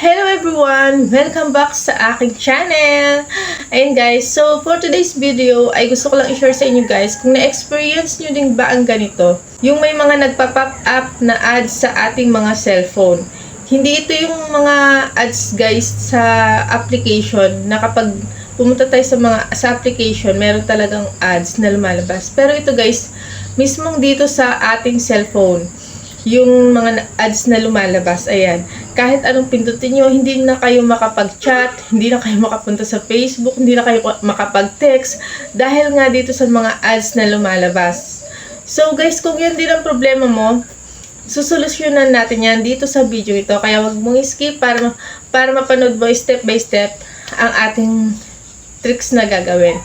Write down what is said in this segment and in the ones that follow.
Hello everyone! Welcome back sa aking channel! Ayun guys, so for today's video ay gusto ko lang i-share sa inyo guys kung na-experience nyo din ba ang ganito. Yung may mga nagpa-pop up na ads sa ating mga cellphone. Hindi ito yung mga ads guys sa application na kapag pumunta tayo sa mga sa application, meron talagang ads na lumalabas. Pero ito guys, mismong dito sa ating cellphone yung mga ads na lumalabas, ayan. Kahit anong pindutin nyo, hindi na kayo makapag-chat, hindi na kayo makapunta sa Facebook, hindi na kayo makapag-text, dahil nga dito sa mga ads na lumalabas. So guys, kung yan din ang problema mo, susolusyonan natin yan dito sa video ito. Kaya wag mong skip para, para mapanood mo step by step ang ating tricks na gagawin.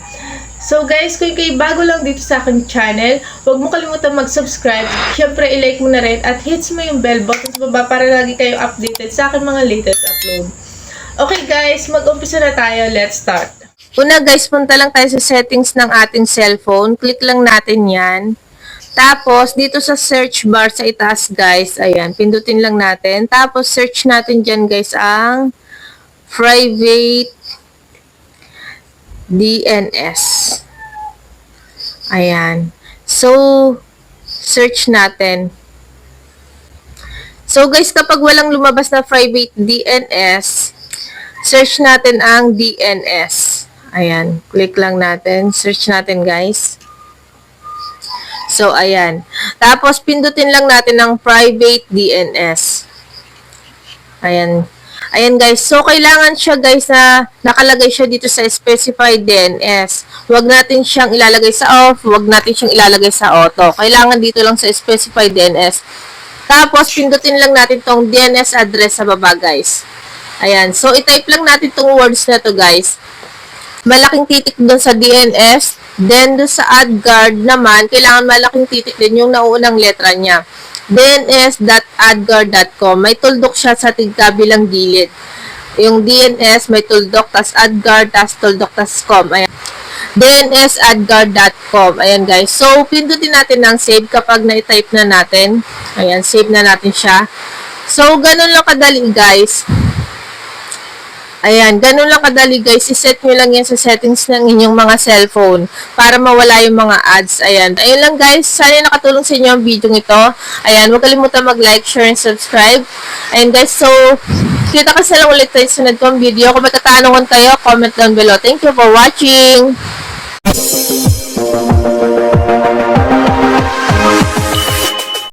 So guys, kung kayo bago lang dito sa aking channel, huwag mo kalimutan mag-subscribe. Siyempre, i-like mo na rin at hits mo yung bell button sa baba para lagi kayo updated sa aking mga latest upload. Okay guys, mag-umpisa na tayo. Let's start. Una guys, punta lang tayo sa settings ng ating cellphone. Click lang natin yan. Tapos, dito sa search bar sa itaas guys, ayan, pindutin lang natin. Tapos, search natin dyan guys ang private DNS. Ayan. So, search natin. So guys, kapag walang lumabas na private DNS, search natin ang DNS. Ayan, click lang natin. Search natin guys. So, ayan. Tapos, pindutin lang natin ang private DNS. Ayan. Ayan guys. So, kailangan siya guys na nakalagay siya dito sa specified DNS. Huwag natin siyang ilalagay sa off. Huwag natin siyang ilalagay sa auto. Kailangan dito lang sa specified DNS. Tapos, pindutin lang natin tong DNS address sa baba guys. Ayan. So, itype lang natin tong words na to guys malaking titik doon sa DNS. Then, doon sa AdGuard naman, kailangan malaking titik din yung nauunang letra niya. DNS.adguard.com. May tuldok siya sa tigkabilang gilid. Yung DNS, may tuldok, tas AdGuard, tas tuldok, tas com. Ayan. DNSAdguard.com. Ayan guys. So, pindutin natin ng save kapag na-type na natin. Ayan, save na natin siya. So, ganun lang kadali guys. Ayan, ganun lang kadali guys. I-set nyo lang yan sa settings ng inyong mga cellphone para mawala yung mga ads. Ayan. Ayun lang guys. Sana nakatulong sa inyo ang video ito. Ayan, huwag kalimutan mag-like, share, and subscribe. Ayan guys, so kita ka sa lang ulit tayo sa sunod kong video. Kung may katanungan kayo, comment down below. Thank you for watching!